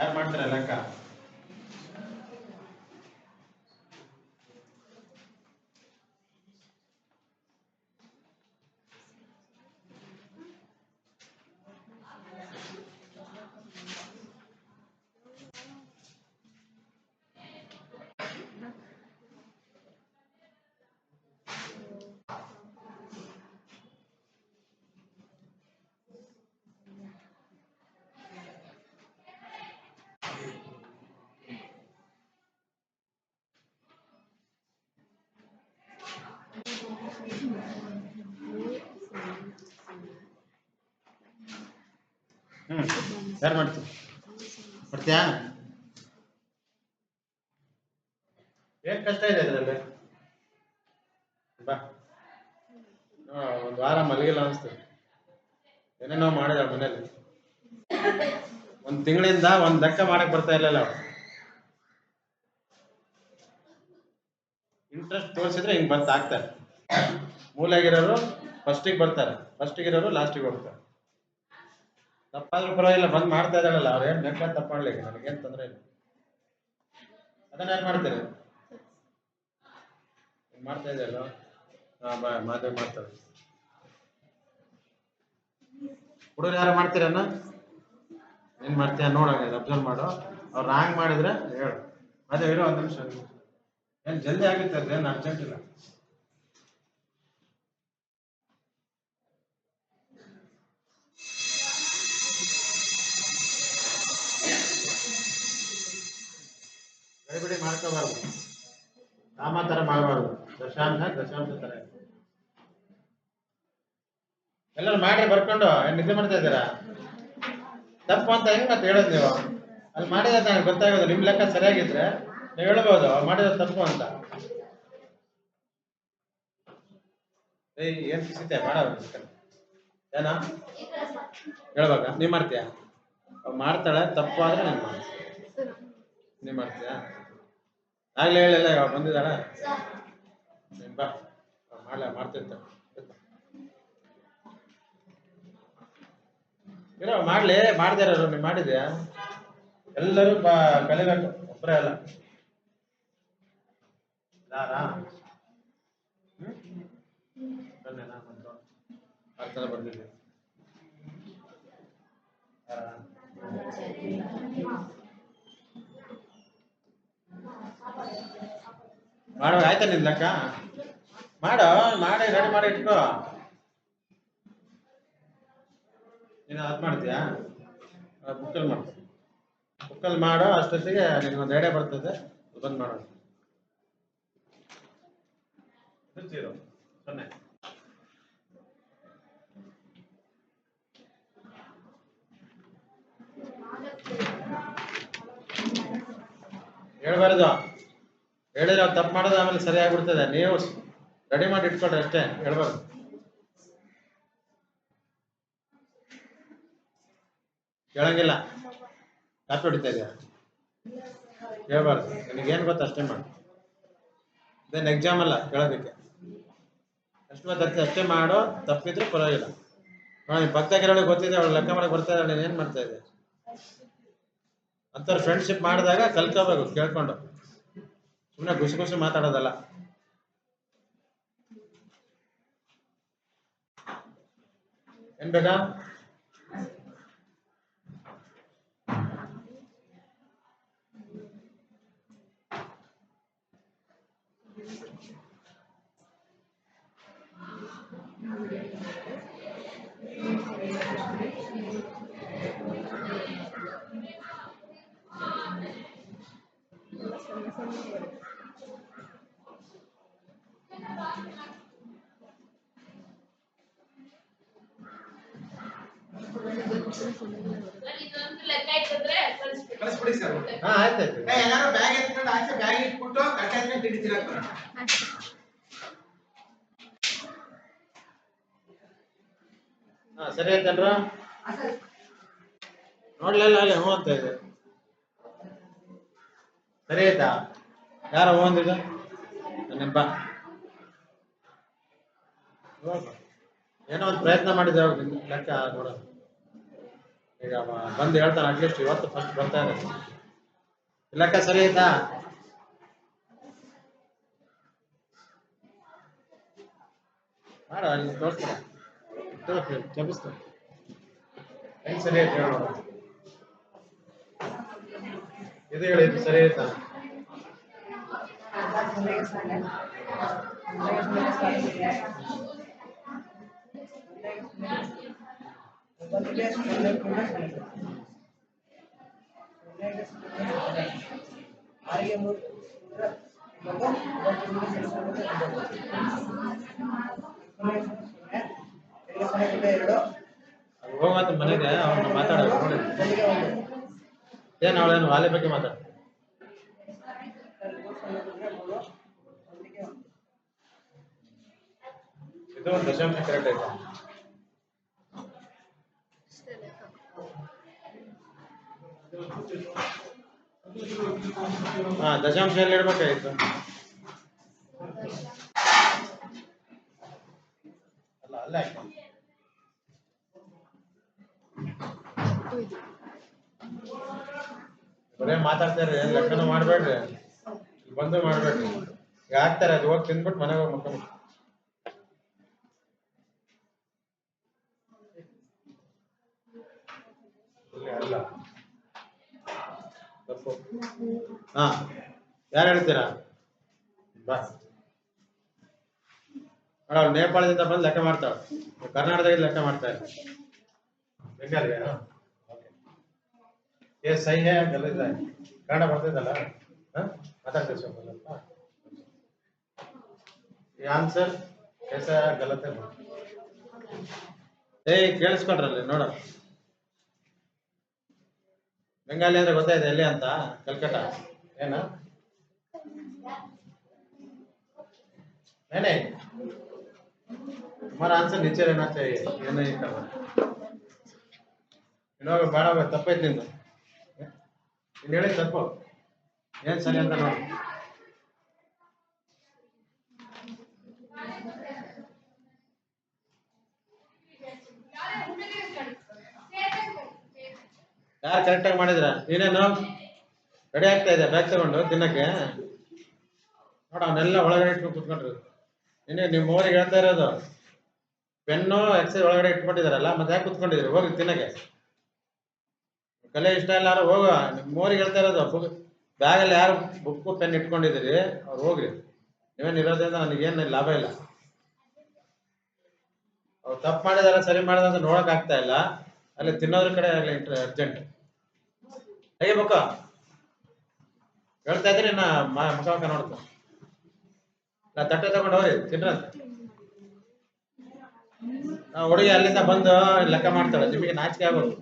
ಯಾರು ಮಾಡ್ತಾರೆ ಲೆಕ್ಕ? ಹ್ಮ್. ಯಾರು ಮಾಡ್ತೀವಿ ಮಾಡ್ತೀಯಾ? ಏನ್ ಕಷ್ಟ ಇದೆ ಅದರಲ್ಲಿ ಬಾ. ಒಂದ್ ವಾರ ಮಲಗಿಲ್ಲ ಅನಿಸ್ತು. ಏನೇನೋ ಮಾಡಿದ ಮನೇಲಿ. ಒಂದ್ ತಿಂಗಳಿಂದ ಒಂದ್ ಲೆಕ್ಕ ಮಾಡಕ್ ಬರ್ತಾ ಇರ್ಲಿಲ್ಲ ಇಂಟ್ರೆಸ್ಟ್ ತೋರಿಸಿದ್ರೆ ಹಿಂಗ್ ಬರ್ತಾ ಆಗ್ತಾರೆ ಮೂಲೆಗಿರೋರು ಫಸ್ಟಿಗೆ ಬರ್ತಾರೆ. ಫಸ್ಟಿಗಿರೋರು ಲಾಸ್ಟಿಗೆ ಹೋಗ್ತಾರೆ. ತಪ್ಪಾದ್ರೂ ಪರವಾಗಿಲ್ಲ, ಬಂದ್ ಮಾಡ್ತಾ ಇದ್ದಾಳಲ್ಲ, ಅವ್ರು ಏನ್ ಬೇಕಾದ್ರೆ ತಪ್ಪು ಮಾಡ್ಲಿಕ್ಕೆ ನನಗೇನ್ ತೊಂದ್ರೆ ಇಲ್ಲ. ಅದನ್ನ ಏನ್ ಮಾಡ್ತೀರಿ? ಮಾಡ್ತಾ ಇದೆಯಲ್ಲ ಮಾಧವಿ ಮಾಡ್ತಾರೆ. ಹುಡುಗರು ಯಾರು ಮಾಡ್ತೀರನ್ನ ಏನ್ ಮಾಡ್ತೀಯ? ನೋಡೋಣ ಅಬ್ಸರ್ವ್ ಮಾಡು. ಅವ್ರು ರಾಂಗ್ ಮಾಡಿದ್ರೆ ಹೇಳು. ಅದೇ, ಇರೋ ಒಂದ್ ನಿಮಿಷ. ಏನ್ ಜಲ್ದಿ ಆಗುತ್ತೆ ಅದೇನು ಅರ್ಜೆಂಟ್ ಇಲ್ಲ? ಮಾಡ್ಕೋಬಾರ್ದು. ರಾಮ ತರ ಮಾಡಬಾರ್ದು. ದಶಾಂಶ ದಶಾಂಶ ತರ ಎಲ್ಲರೂ ಮಾಡಿ ಬರ್ಕೊಂಡು. ನಿದ್ದೆ ಮಾಡ್ತಾ ಇದ್ದೀರಾ? ತಪ್ಪು ಅಂತ ಹೆಂಗ್ ಮತ್ತೆ ಹೇಳೋದು ನೀವು? ಅಲ್ಲಿ ಮಾಡಿದ ನನಗೆ ಗೊತ್ತಾಗೋದು. ನಿಮ್ ಲೆಕ್ಕ ಸರಿಯಾಗಿದ್ರೆ ನೀವು ಹೇಳ್ಬೋದು ಮಾಡಿದ ತಪ್ಪು ಅಂತ. ಏನ್ ಸಿಗುತ್ತೆ? ಮಾಡ ಏನ? ಹೇಳ್ಬೇಕ. ನೀವ್ ಮಾಡ್ತೀಯಾ? ಮಾಡ್ತಾಳೆ, ತಪ್ಪು ಆದ್ರೆ ನೀನ್ ಮಾಡ್ತೀಯ? ನೀವ್ ಮಾಡ್ತೀಯಾ? ಆಗ್ಲೇ ಹೇಳಿಲ್ಲ ಇವಾಗ ಬಂದಿದ್ದಾಳ? ಬಾ. ಮಾಡ್ಲ ಮಾಡ್ತಿರ್ತ ಇರೋ ಮಾಡ್ಲಿ ಮಾಡ್ದೇ ನೀವು ನೀನ್ ಮಾಡಿದ್ಯಾ? ಎಲ್ಲರೂ ಬಾ ಕಲಿಬೇಕು ಒಬ್ಬರೇ ಅಲ್ಲ. ಯಾರಾ ಹ್ಮ್ ಬನ್ನಿ ನಾನು ಬಂದು ಅರ್ಥ ಬರ್ದಿದ್ದೆ ಯಾರಾ? ಮಾಡುವಾಗ ಆಯ್ತಾ ನಿನ್ ಲೆಕ್ಕ? ಮಾಡು, ಮಾಡಿ ರೆಡಿ ಮಾಡಿ, ಇಟ್ಕೋ. ನೀನು ಅದು ಮಾಡ್ತೀಯಾ? ಬುಕ್ಕಲ್ಲಿ ಮಾಡ್ತೀನಿ ಬುಕ್ಕಲ್ಲಿ ಮಾಡೋ, ಅಷ್ಟೊತ್ತಿಗೆ ನಿನಗೊಂದು ಐಡಿಯಾ ಬರ್ತದೆ ಬಂದು ಇದು ಜೀರೋ ಸೊನ್ನೆ. ಹೇಳ್ಬಾರ್ದು. ಹೇಳಿದ್ರೆ ಅವ್ರು ತಪ್ಪು ಮಾಡೋದು ಆಮೇಲೆ ಸರಿ ಆಗ್ಬಿಡ್ತದೆ ನೀವು ರೆಡಿ ಮಾಡಿ ಇಟ್ಕೊಳ್ರಿ ಅಷ್ಟೇ, ಹೇಳ್ಬಾರ್ದು. ಕೇಳಂಗಿಲ್ಲ. ಕಾಪಿ ಹೊಡಿತಾ ಇದೆಯಾ? ಹೇಳ್ಬಾರ್ದು. ನಿನಗೇನು ಗೊತ್ತ ಅಷ್ಟೇ ಮಾಡು. ಇದೇನು ಎಕ್ಸಾಮ್ ಅಲ್ಲ, ಕೇಳೋದಕ್ಕೆ. ಎಷ್ಟು ಗೊತ್ತಾಗ್ತದೆ ಅಷ್ಟೇ ಮಾಡೋ. ತಪ್ಪಿದ್ರೆ ಪರವಾಗಿಲ್ಲ. ನೋಡಿ ಪಕ್ಕದಾಗಿರೋಳಿಗೆ ಗೊತ್ತಿದೆ, ಅವಳು ಲೆಕ್ಕ ಮಾಡಕ್ಕೆ ಬರ್ತಾ ಇದ್ದಾಳೆ ಏನು ಮಾಡ್ತಾ ಇದ್ದೆ ಅಂಥವ್ರು ಫ್ರೆಂಡ್ಶಿಪ್ ಮಾಡಿದಾಗ ಕಲ್ತ್ಕೋಬೇಕು, ಕೇಳ್ಕೊಂಡು. ಸುಮ್ಮನೆ ಖುಷಿ ಖುಷಿ ಮಾತಾಡೋದಲ್ಲ. ಏನ್ ಬೇಕಾ? ಹಾ ಆಯ್ತು ಎಲ್ಲಾರು ಬ್ಯಾಗ್ ಎತ್ಕೊಂಡು ಆಚೆ ಬ್ಯಾಗ್ ಇಟ್ಬಿಟ್ಟು ಕಟ್ಟೆ ಹತ್ರ ತಿಂಡಿ ತಿನ್ನಕ್ ಹಾ ಸರಿ ಆಯ್ತಲ್ರ ನೋಡ್ಲಿಲ್ಲ ಅಲ್ಲಿ ಹ್ಞೂ ಅಂತ ಇದೆ. ಸರಿ ಆಯ್ತಾ? ಯಾರ ಹ್ಞೂ ಅಂದಿದ್ದು ಬಾ ಹೋಗು. ಏನೋ ಒಂದು ಪ್ರಯತ್ನ ಮಾಡಿದ್ರೆ ಲೆಕ್ಕ ನೋಡೋದು. ಈಗ ಬಂದು ಹೇಳ್ತಾನೆ ಅಟ್ಲೀಸ್ಟ್ ಇವತ್ತು ಫಸ್ಟ್ ಬರ್ತಾ ಇದೆ ಇಲ್ಲಕ್ಕ ಸರಿ ಆಯ್ತಾ ಮಾಡ ಅಲ್ಲಿ ತೋರಿಸ್ತಾರ ತೋರಿಸ್ರಿ ಚಪಿಸ್ತಾರೆ ಹೆಂಗ್ ಸರಿ ಆಯ್ತು ಹೇಳೋಣ ಇದು ಹೇಳಿ ಇದು ಸರಿ ಹೋಗತ್ತ ಮನೆಗೆ ಅವನ್ನ ಮಾತಾಡೋದು ಏನು ಅವಳೇನು ವಾಲೆ ಬಗ್ಗೆ ಮಾತಾಡ. ಇದು ಒಂದು ಕರೆಕ್ಟ್ ಆಯ್ತಾ? ಹಾ ದಶಾಂಶ ಎಲ್ಲಿ ಇಡ್ಬೇಕಾಗಿತ್ತು. ಅಲ್ಲ, ಅಲ್ಲೇ ಬರೇ ಮಾತಾಡ್ತಾರೆ ಲೆಕ್ಕನೂ ಮಾಡ್ಬೇಡ್ರಿ. ಬಂದು ಮಾಡ್ಬೇಡ್ರಿ. ಹಾಕ್ತಾರೆ, ಅದು ಹೋಗಿ ತಿಂದ್ಬಿಟ್ಟು ಮನೆಗೆ ಹೋಗಿ ಮಕ್ಕಳು. ಅಲ್ಲ. ಹಾ, ಯಾರು ಹೇಳ್ತೀರಾ? ಬಾ ಅವಳು ನೇಪಾಳದಿಂದ ಬಂದು ಲೆಕ್ಕ ಮಾಡ್ತಾರೆ ಕರ್ನಾಟಕದಲ್ಲಿ ಲೆಕ್ಕ ಮಾಡ್ತಾರೆ. ಬೆಂಗಾಲಿಗೆ? ಏ ಸಹಿ ಗಲ್ಲಿಲ್ಲ ಕನ್ನಡ ಬರ್ತಿದ್ದಲ್ಲ ಮಾತಾಡ್ತೀವಿ ಸ್ವಲ್ಪ ಏ ಆನ್ಸರ್ ಕೆಸ ಗಲತ್ತೆ ಏ, ಕೇಳಿಸ್ಕೊಂಡ್ರಲ್ಲಿ, ನೋಡೋಣ. ಬೆಂಗಾಲಿ ಅಂದ್ರೆ ಗೊತ್ತಾಯ್ತು ಎಲ್ಲಿ ಅಂತ ಕಲ್ಕಟ್ಟ ಏನ नहीं नहीं हमारा आंसर नीचे रहना चाहिए ये नहीं करना ಇವಾಗ ಬೇಡ ಬೇಡ ತಪ್ಪೈತಿ ನಿಂದು ನೀನು ಹೇಳಿ ತಪ್ಪು ಏನ್ ಸರಿ ಅಂತ ನೋಡಿ ಯಾರು ಕರೆಕ್ಟಾಗಿ ಮಾಡಿದ್ರ? ನೀನೇನು? ರೆಡಿ ಆಗ್ತಾ ಇದೆ ಬ್ಯಾಗ್ ತಗೊಂಡು ತಿನ್ನಕ್ಕೆ? ನೋಡ, ಅವನ್ನೆಲ್ಲ ಒಳಗಡೆ ಇಟ್ಕೊಂಡು ಕುತ್ಕೊಂಡ್ರು. ನೀನೇ ನಿಮ್ಮ ಊರಿಗೆ ಹೇಳ್ತಾ ಇರೋದು. ಪೆನ್ನು ಎಕ್ಸೈಸ್ ಒಳಗಡೆ ಇಟ್ಕೊಂಡಿದಾರಲ್ಲ, ಮತ್ತೆ ಯಾಕೆ ಕುತ್ಕೊಂಡಿದ್ರಿ? ಹೋಗಿ ತಿನ್ನಕ್ಕೆ. ಕಲೆ ಇಷ್ಟ ಇಲ್ಲ ಯಾರು ಹೋಗ ನಿಮ್ಮ ಊರಿಗೆ ಹೇಳ್ತಾ ಇರೋದು ಬುಕ್ ಬ್ಯಾಗಲ್ಲಿ ಯಾರು ಬುಕ್ಕು ಪೆನ್ ಇಟ್ಕೊಂಡಿದ್ದೀರಿ, ಅವ್ರು ಹೋಗ್ರಿ. ನೀವೇನು ಇರೋದ್ರಿಂದ ನನಗೇನು ಲಾಭ ಇಲ್ಲ. ಅವ್ರು ತಪ್ಪು ಮಾಡಿದಾರ, ಸರಿ ಮಾಡಿದ ನೋಡಕ್ ಆಗ್ತಾ ಇಲ್ಲ. ಅಲ್ಲಿ, ತಿನ್ನೋದ್ರ ಕಡೆ ಅಲ್ಲಿ ಅರ್ಜೆಂಟ್ ಹೇಗೆ ಮುಖ. ಹೇಳ್ತಾ ಇದ್ರೆ ನಾ ಮುಖ ಮುಖ ನಾ ತಟ್ಟೆ ತಗೊಂಡು ಹೋಗಿ ತಿನ್ನ ಆ ಹುಡುಗಿ ಅಲ್ಲಿಂದ ಬಂದು ಲೆಕ್ಕ ಮಾಡ್ತಾಳೆ ನಿಮಗೆ ನಾಚಿಕೆ ಆಗೋದು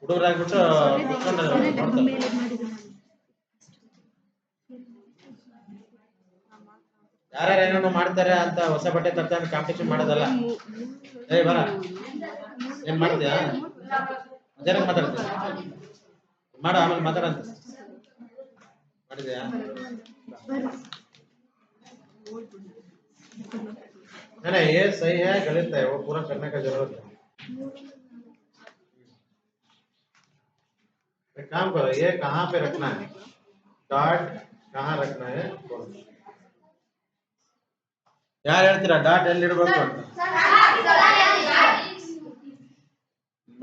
ಹುಡುಗರಾಗ್ಬಿಟ್ಟು ಕುತ್ಕೊಂಡು ಯಾರ್ಯಾರು ಏನೇನು ಮಾಡ್ತಾರೆ ಅಂತ ಹೊಸ ಬಟ್ಟೆ ತರ್ತಾನೆ ಕಾಂಪಿಟೇಷನ್ ಮಾಡೋದಲ್ಲ. ಏಯ್, ಬರ. ಏನ್ ಮಾಡ್ತೀಯಾ? ಮಧ್ಯಾಹ್ನ ಮಾತಾಡ್ತೀಯ ಮಾಡು ಆಮೇಲೆ ಮಾತಾಡಂತ ಮಾಡಿದ್ಯಾ नहीं नहीं ये सही है गलत है वो पूरा करने का जरूरत है एक काम करो ये कहाँ पे रखना है डॉट कहाँ रखना है बोलो ಯಾರು ಹೇಳ್ತೀರಾ ಡಾಟ್ ಎಲ್ಲಿ ಇಡಬೇಕು ಅಂತ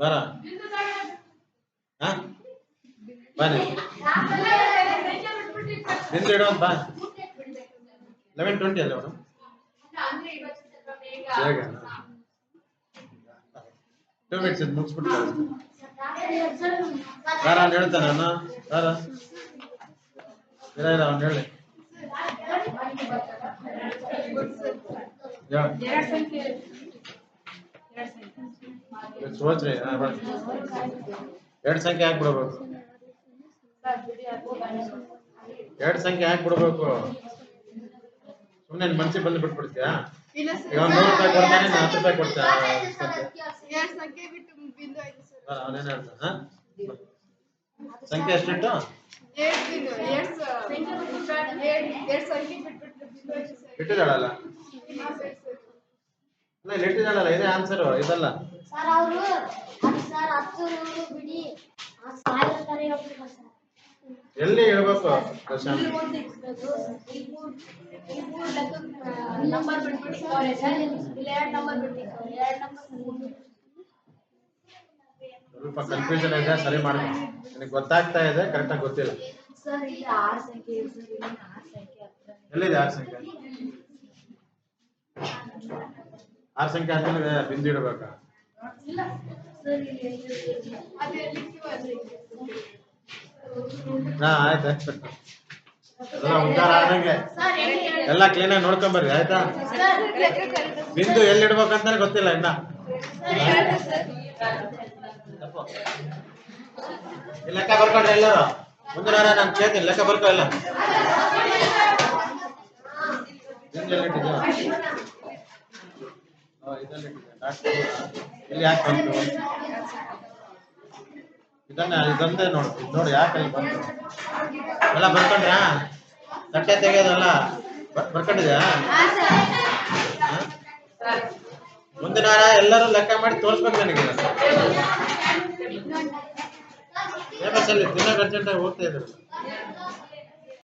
ಬರ. ಹಾ ಬನ್ನಿ. ನಿಂದು ಇಡೋ ಬಾ. ಲೆವೆನ್ ಟ್ವೆಂಟಿ ಅಲ್ಲ ಮೇಡಮ್ ಬೇಗ. ಟೂ ಮಿನಿಟ್ಸ್ ಇದು ಮುಗಿಸ್ಬಿಟ್ಟು ಅವ್ನು ಹೇಳ್ತಾನೆ ಅಣ್ಣ. ಯಾರ ಇಲ್ಲ ಇಲ್ಲ ಅವ್ನು ಹೇಳಿ. ಹೇಳು ಎರಡು ಸಂಖ್ಯೆ ಹಾಕ್ಬಿಡ್ಬೇಕು. ಎರಡು ಸಂಖ್ಯೆ ಹಾಕ್ಬಿಡ್ಬೇಕು. ಸುಮ್ಮನೆ ಮನ್ಸಿಗೆ ಬಂದು ಬಿಟ್ಬಿಡ್ತೀಯಾ? ಅವ್ನು ನೂರು ರೂಪಾಯಿ ಕೊಡ್ತಾನೆ ನಾನು ಹತ್ತು ರೂಪಾಯಿ ಕೊಡ್ತಾ ಸಂಖ್ಯೆ ಅವನೇನು ಹಾ? ಎಷ್ಟಿಟ್ಟು? ಇಲ್ಲಿ ಇಟ್ಟಿದ್ದಾಳಲ್ಲ ಇದೇ ಆನ್ಸರು ಇದಲ್ಲ. ಸರ್ ಅವರು ಹತ್ತು ಬಿಡಿ. ಸಾವಿರ ಎಲ್ಲಿ ಹೇಳ್ಬೇಕು? ಸ್ವಲ್ಪ ಕನ್ಫ್ಯೂಷನ್ ಇದೆ ಸರಿ ಮಾಡಿ. ನನಗೆ ಗೊತ್ತಾಗ್ತಾ ಇದೆ ಕರೆಕ್ಟ್ ಆಗಿ ಗೊತ್ತಿಲ್ಲ. ಎಲ್ಲಿದೆ ಆರ್ ಸಂಖ್ಯೆ? ಆರ್ ಸಂಖ್ಯೆ ಅಂತ ಬಿಂದು ಇಡಬೇಕಾ? ಹಾ ಆಯ್ತು ಕ್ಲೀನ್ ಆದಂಗೆ. ಎಲ್ಲ ಕ್ಲೀನಾಗಿ ನೋಡ್ಕೊಂಬರ್ರಿ ಆಯ್ತಾ? ನಿಂದು ಲೆಕ್ಕ ಕರೆಕ್ಟ್ ಬಿಂದು ಎಲ್ಲಿ ಇಡ್ಬೇಕಂತಾನೆ ಗೊತ್ತಿಲ್ಲ ಇನ್ನ. ಲೆಕ್ಕ ಬರ್ಕೊಂಡ್ರೆ ಎಲ್ಲರೂ? ಮುಂದಿನ ವಾರ ನಾನು ಕೇಳ್ತೀನಿ ಲೆಕ್ಕ ಬರ್ಕೋ ಎಲ್ಲಿ ಇಟ್ಟಿದ್ಯಾ? ಹಾ, ಇದಲ್ಲಿ ಇಟ್ಟಿದ್ದೆ. ಡಾಕ್ಟ್ರು ಇಲ್ಲಿ ಯಾಕೆ ಬಂತು? ಇದನ್ನ, ಇದೊಂದೇ ನೋಡು. ನೋಡು ಯಾಕೆ ಅಲ್ಲಿ ಬಂತು? ಎಲ್ಲ ಬರ್ಕೊಂಡ್ರಾ? ತಟ್ಟೆ ತೆಗೆಯೋದಲ್ಲ? ಬರ್- ಬರ್ಕೊಂಡಿದ್ಯಾ? ಮುಂದಿನ ವಾರ ಎಲ್ಲರೂ ಲೆಕ್ಕ ಮಾಡಿ ತೋರಿಸ್ಬೇಕು ನನಗೆ. ಫೇಮಸ್ ಅಲ್ಲಿ ತಿನ್ನೋಕೆ ಅರ್ಜೆಂಟಾಗಿ ಹೋಗ್ತಾ ಇದ್ರು.